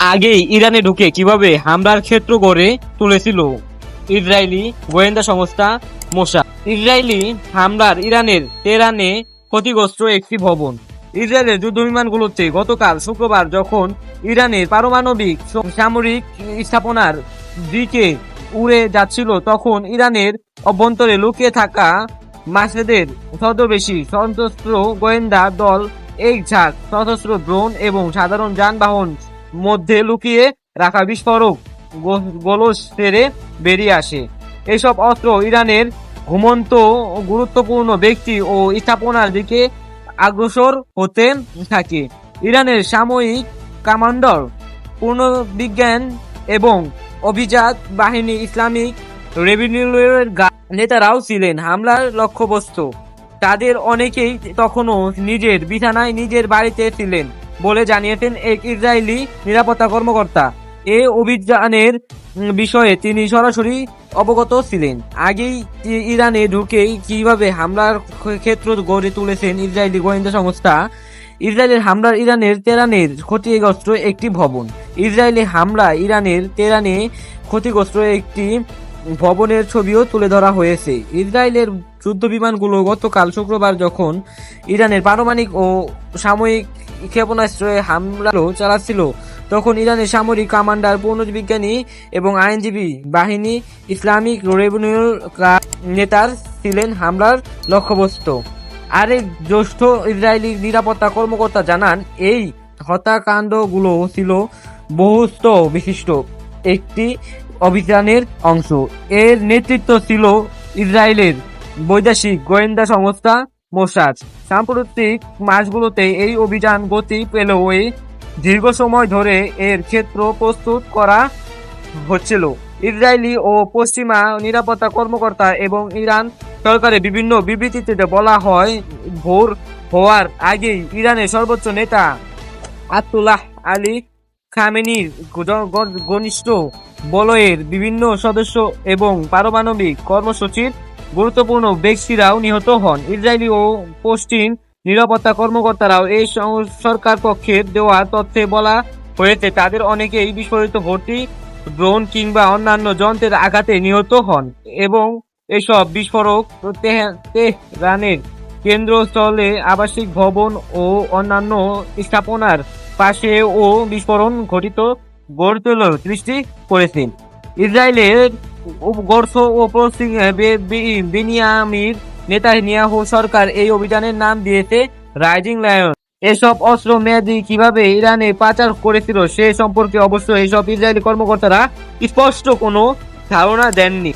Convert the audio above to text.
আগেই ইরানে ঢুকে কীভাবে হামলার ক্ষেত্র গড়ে তুলেছিল ইসরায়েলি গোয়েন্দা সংস্থা মোসাদ ইসরায়েলি হামলার ইরানের তেহরানে ক্ষতিগ্রস্ত একটি ভবন। ইসরায়েলের যুদ্ধ বিমানগুলোতে গতকাল শুক্রবার যখন ইরানের পারমাণবিক সামরিক স্থাপনার দিকে উড়ে যাচ্ছিল, তখন ইরানের অভ্যন্তরে লুকিয়ে থাকা মাসেদের ছদ্মবেশী সশস্ত্র গোয়েন্দা দল এক ঝাঁক সশস্ত্র ড্রোন এবং সাধারণ যানবাহন মধ্যে লুকিয়ে রাখা বিস্ফোরক গোলস সেরে বেরিয়ে আসে। এসব অস্ত্র ইরানের ঘুমন্ত গুরুত্বপূর্ণ ব্যক্তি ও স্থাপনার দিকে অগ্রসর হতে থাকে। ইরানের সাময়িক কমান্ডার পূর্ণবিজ্ঞান এবং অভিজাত বাহিনী ইসলামিক রেভিনিউয়ের নেতারাও ছিলেন। হামলার লক্ষ্যবস্তু। তাদের অনেকেই তখনও নিজের বিছানায় নিজের বাড়িতে ছিলেন। বলে জানিয়েছেন এক ইসরায়েলি নিরাপত্তা কর্মকর্তা। এ অভিযানের বিষয়ে তিনি সরাসরি অবগত ছিলেন। আগেই ইরানে ঢুকে কীভাবে হামলার ক্ষেত্র গড়ে তুলেছেন ইসরায়েলি গোয়েন্দা সংস্থা, ইসরায়েলের হামলার ইরানের তেরানের ক্ষতিগ্রস্ত একটি ভবন। ইসরায়েলি হামলা ইরানের তেরানে ক্ষতিগ্রস্ত একটি ভবনের ছবিও তুলে ধরা হয়েছে। ইসরায়েলের যুদ্ধ বিমানগুলো গতকাল শুক্রবার যখন ইরানের পারমাণবিক ও সাময়িক ক্ষেপণাস্ত্রে হামলা চালাচ্ছিল, তখন ইরানের সামরিক কমান্ডার, পূর্ণবিজ্ঞানী এবং আইনজীবী বাহিনী ইসলামিক রেভিনিউ নেতার ছিলেন হামলার লক্ষ্যবস্তু। আরেক জ্যেষ্ঠ ইসরায়েলি নিরাপত্তা কর্মকর্তা জানান, এই হত্যাকাণ্ডগুলো ছিল বহুস্ত বিশিষ্ট একটি অভিযানের অংশ। এর নেতৃত্ব ছিল ইসরায়েলের বৈদেশিক গোয়েন্দা সংস্থা মোসাদ। সাম্প্রতিক মাসগুলোতে এই অভিযান গতি পেলেও দীর্ঘ সময় ধরে এর ক্ষেত্র প্রস্তুত করা হচ্ছিল। ইসরায়েলি ও পশ্চিমা নিরাপত্তা কর্মকর্তা এবং ইরান সরকারের বিভিন্ন বিবৃতিতে বলা হয়, ভোর হওয়ার আগেই ইরানের সর্বোচ্চ নেতা আতুল্লাহ আলী খামেনির ঘনিষ্ঠ বলয়ের বিভিন্ন সদস্য এবং পারমাণবিক কর্মসূচির গুরুত্বপূর্ণ ব্যক্তিরাও নিহত হন। ইসরায়েলি ও পশ্চিম নিরাপত্তা কর্মকর্তারাও এই সরকার পক্ষের দেওয়া তথ্যে বলা হয়েছে, তাদের অনেকেই বিস্ফোরিত ভর্তি ড্রোন কিংবা অন্যান্য যন্ত্রের আঘাতে নিহত হন এবং এসব বিস্ফোরক তেহ- তেহরানের কেন্দ্রস্থলে আবাসিক ভবন ও অন্যান্য স্থাপনার পাশে ও বিস্ফোরণ ঘটিত গড়ে তোলার দৃষ্টি করেছে ইসরায়েলের গর্ষ ও পশ্চিম বিনিয়ামির সরকার এই অভিযানের নাম দিয়েছে রাইজিং লায়ন। এসব অস্ত্র মেয়াদি কীভাবে ইরানে পাচার করেছিল সে সম্পর্কে অবশ্য এসব ইসরায়েলি কর্মকর্তারা স্পষ্ট কোনো ধারণা দেননি।